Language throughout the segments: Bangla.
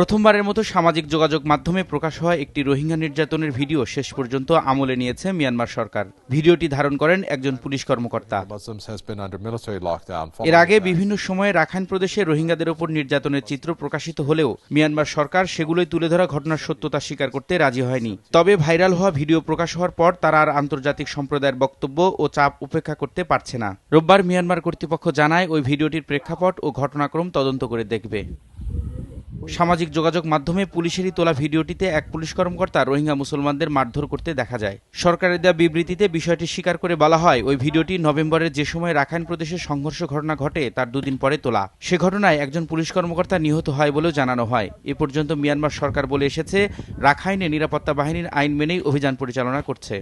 প্রথমবারের মতো সামাজিক যোগাযোগ মাধ্যমে প্রকাশ হওয়া একটি রোহিঙ্গা নির্যাতনের ভিডিও শেষ পর্যন্ত আমলে নিয়েছে মিয়ানমার সরকার। ভিডিওটি ধারণ করেন একজন পুলিশ কর্মকর্তা. এর আগে বিভিন্ন সময়ে রাখাইন প্রদেশে রোহিঙ্গাদের ওপর নির্যাতনের চিত্র প্রকাশিত হলেও মিয়ানমার সরকার সেগুলোই তুলে ধরা ঘটনার সত্যতা স্বীকার করতে রাজি হয়নি। তবে ভাইরাল হওয়া ভিডিও প্রকাশ হওয়ার পর তারা আর আন্তর্জাতিক সম্প্রদায়ের বক্তব্য ও চাপ উপেক্ষা করতে পারছে না। রোববার মিয়ানমার কর্তৃপক্ষ জানায় ওই ভিডিওটির প্রেক্ষাপট ও ঘটনাক্রম তদন্ত করে দেখবে। সামাজিক যোগাযোগ মাধ্যমে পুলিশেরই তোলা ভিডিওটিতে এক পুলিশ কর্মকর্তা রোহিঙ্গা মুসলমানদের মারধর করতে দেখা যায়। সরকারের দেওয়া বিবৃতিতে বিষয়টি স্বীকার করে বলা হয় ওই ভিডিওটি নভেম্বরের যে সময় রাখাইন প্রদেশে সংঘর্ষ ঘটনা ঘটে তার দুদিন পরে তোলা। সে ঘটনায় একজন পুলিশ কর্মকর্তা নিহত হয় বলেও জানানো হয়। এ পর্যন্ত মিয়ানমার সরকার বলে এসেছে রাখাইনে নিরাপত্তা বাহিনীর আইন মেনেই অভিযান পরিচালনা করছে.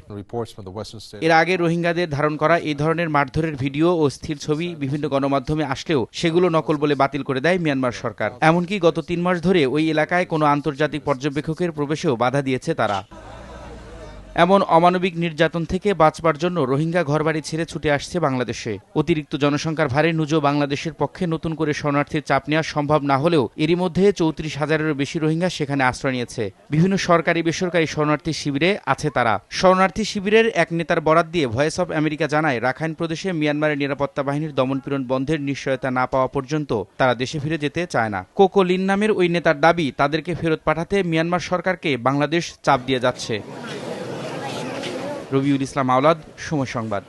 এর আগে রোহিঙ্গাদের ধারণ করা এই ধরনের মারধরের ভিডিও ও স্থির ছবি বিভিন্ন গণমাধ্যমে আসলেও সেগুলো নকল বলে বাতিল করে দেয় মিয়ানমার সরকার। এমনকি গত তিন মাস ধরে ওই এলাকায় কোনো আন্তর্জাতিক পর্যবেক্ষকের প্রবেশেও বাধা দিয়েছে তারা। এমন অমানবিক নির্যাতন থেকে বাঁচবার জন্য রোহিঙ্গা ঘরবাড়ি ছেড়ে ছুটে আসছে বাংলাদেশে। অতিরিক্ত জনসংখ্যার ভারে নুজো বাংলাদেশের পক্ষে নতুন করে শরণার্থীর চাপ নেওয়া সম্ভব না হলেও এরই মধ্যে চৌত্রিশ হাজারেরও বেশি রোহিঙ্গা সেখানে আশ্রয় নিয়েছে। বিভিন্ন সরকারি বেসরকারি শরণার্থী শিবিরে আছে তারা। শরণার্থী শিবিরের এক নেতার বরাত দিয়ে ভয়েস অব আমেরিকা জানায়, রাখাইন প্রদেশে মিয়ানমারের নিরাপত্তা বাহিনীর দমনপীড়ন বন্ধের নিশ্চয়তা না পাওয়া পর্যন্ত তারা দেশে ফিরে যেতে চায় না। কোকো লিন নামের ওই নেতার দাবি, তাদেরকে ফেরত পাঠাতে মিয়ানমার সরকারকে বাংলাদেশ চাপ দিয়ে যাচ্ছে। রবিউল ইসলাম আওলাদ সময় সংবাদ